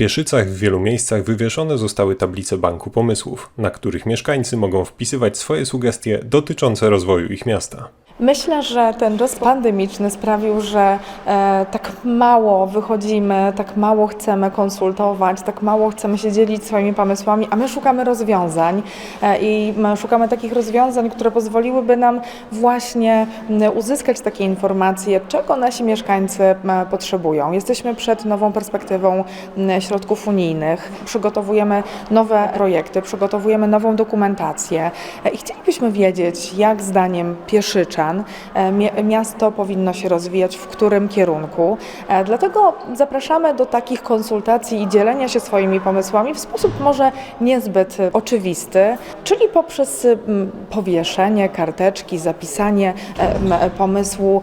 Pieszycach w wielu miejscach wywieszone zostały tablice Banku Pomysłów, na których mieszkańcy mogą wpisywać swoje sugestie dotyczące rozwoju ich miasta. Myślę, że ten czas pandemiczny sprawił, że e, tak mało wychodzimy, tak mało chcemy konsultować, tak mało chcemy się dzielić swoimi pomysłami, a my szukamy rozwiązań e, i szukamy takich rozwiązań, które pozwoliłyby nam właśnie uzyskać takie informacje, czego nasi mieszkańcy potrzebują. Jesteśmy przed nową perspektywą środków unijnych, przygotowujemy nowe projekty, przygotowujemy nową dokumentację e, i chcielibyśmy wiedzieć, jak zdaniem Pieszyczan e, mi- miasto powinno się rozwijać, w którym kierunku. E, Dlatego zapraszamy do takich konsultacji i dzielenia się swoimi pomysłami w sposób może niezbyt oczywisty, czyli poprzez powieszenie karteczki, zapisanie e, pomysłu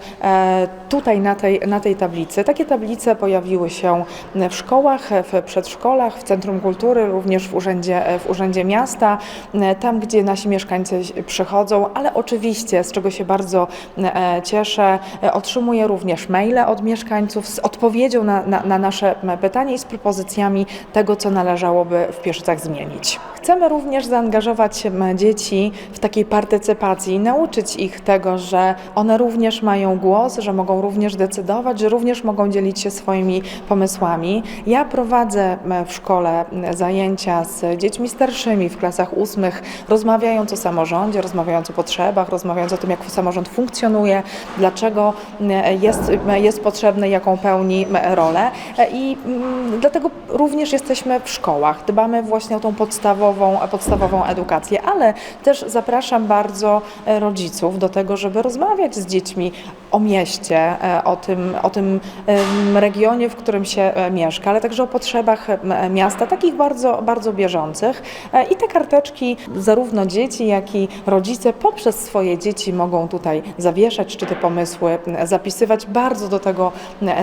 tutaj na tej, na tej tablicy. Takie tablice pojawiły się w szkołach, w przedszkolach, w Centrum Kultury, również w Urzędzie, w urzędzie Miasta, tam gdzie nasi mieszkańcy przychodzą, ale oczywiście, z czego się bardzo e, cieszę, e, otrzymuję również maile od mieszkańców z odpowiedzią na, na, na nasze pytanie i z propozycjami tego, co należałoby w Pieszycach zmienić. Chcemy również zaangażować dzieci w takiej partycypacji, nauczyć ich tego, że one również mają głos, że mogą również decydować, że również mogą dzielić się swoimi pomysłami. Ja prowadzę w szkole zajęcia z dziećmi starszymi w klasach ósmych, rozmawiając o samorządzie, rozmawiając o potrzebach, rozmawiając o tym, jak samorząd funkcjonuje, dlaczego m, jest, m, jest potrzebny, jaką pełni m, rolę. E, I mm, dlatego również jesteśmy w szkołach. Dbamy właśnie o tą podstawową, podstawową edukację, ale też zapraszam bardzo e, rodziców do tego, żeby rozmawiać z dziećmi o mieście, e, o tym, o tym regionie, w którym się e, mieszka, ale także o potrzebach miasta, takich bardzo, bardzo bieżących. E, I te karteczki zarówno dzieci, jak i rodzice poprzez swoje dzieci mogą tutaj zawieszać, czy te pomysły zapisywać. Bardzo do tego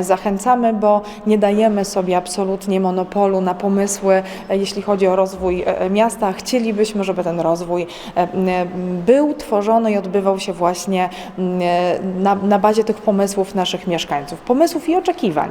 zachęcamy, bo nie dajemy sobie absolutnie monopolu na pomysły, e, jeśli chodzi o rozwój e, miasta. Chcielibyśmy, żeby ten rozwój e, był tworzony i odbywał się właśnie na, na bazie tych pomysłów naszych mieszkańców, pomysłów i oczekiwań.